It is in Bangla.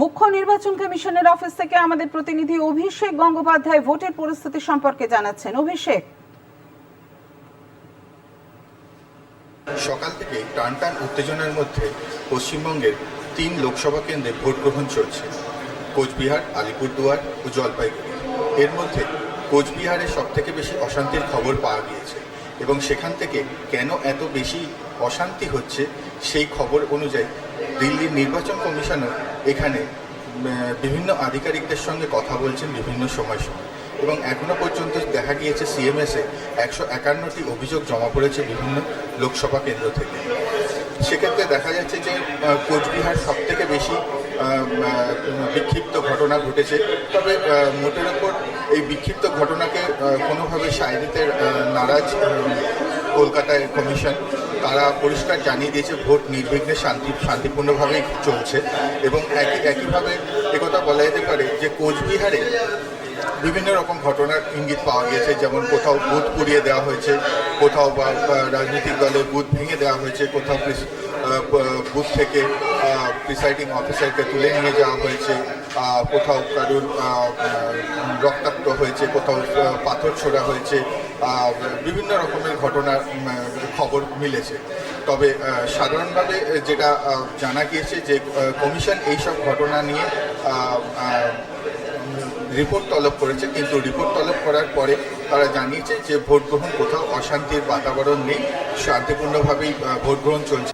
মুখ্য নির্বাচন কমিশনের অফিস থেকে আমাদের প্রতিনিধি অভিষেক গঙ্গোপাধ্যায় ভোটের পরিস্থিতি সম্পর্কে জানাচ্ছেন। অভিষেক। সকাল থেকে টান টান উত্তেজনার মধ্যে পশ্চিমবঙ্গের তিন লোকসভা কেন্দ্রে ভোট গ্রহণ চলছে। কোচবিহার, আলিপুরদুয়ার ও জলপাইগুড়ি। এর মধ্যে কোচবিহারে সব থেকে বেশি অশান্তির খবর পাওয়া গিয়েছে এবং সেখান থেকে কেন এত বেশি অশান্তি হচ্ছে সেই খবর অনুযায়ী দিল্লির নির্বাচন কমিশনও এখানে বিভিন্ন আধিকারিকদের সঙ্গে কথা বলছেন বিভিন্ন সময় সময়। এবং এখনও পর্যন্ত দেখা গিয়েছে সিএমএসে একশো একান্নটি অভিযোগ জমা পড়েছে বিভিন্ন লোকসভা কেন্দ্র থেকে। সেক্ষেত্রে দেখা যাচ্ছে যে কোচবিহার সব থেকে বেশি বিক্ষিপ্ত ঘটনা ঘটেছে। তবে মোটের ওপর এই বিক্ষিপ্ত ঘটনাকে কোনোভাবে সায় দিতে নারাজ কলকাতায় কমিশন। তারা পরিষ্কার জানিয়ে দিয়েছে, ভোট নির্বিঘ্নে শান্তি, শান্তিপূর্ণভাবেই চলছে এবং একই, একইভাবে একথা বলা যেতে পারে যে কোচবিহারে বিভিন্ন রকম ঘটনার ইঙ্গিত পাওয়া গিয়েছে, যেমন কোথাও বুথ পুড়িয়ে দেওয়া হয়েছে, কোথাও বা রাজনৈতিক দলের বুথ ভেঙে দেওয়া হয়েছে, কোথাও বুথ থেকে প্রিসাইডিং অফিসারকে তুলে নিয়ে যাওয়া হয়েছে। কোথাও কারুর রক্তাক্ত হয়েছে, কোথাও পাথর ছোড়া হয়েছে বিভিন্ন রকমের ঘটনার খবর মিলেছে। তবে সাধারণভাবে যেটা জানা গিয়েছে যে কমিশন এইসব ঘটনা নিয়ে রিপোর্ট তলব করেছে, কিন্তু রিপোর্ট তলব করার পরে তারা জানিয়েছে যে ভোট গ্রহণ কোথাও অশান্তির বাতাবরণ নেই, শান্তিপূর্ণভাবেই ভোট গ্রহণ চলছে।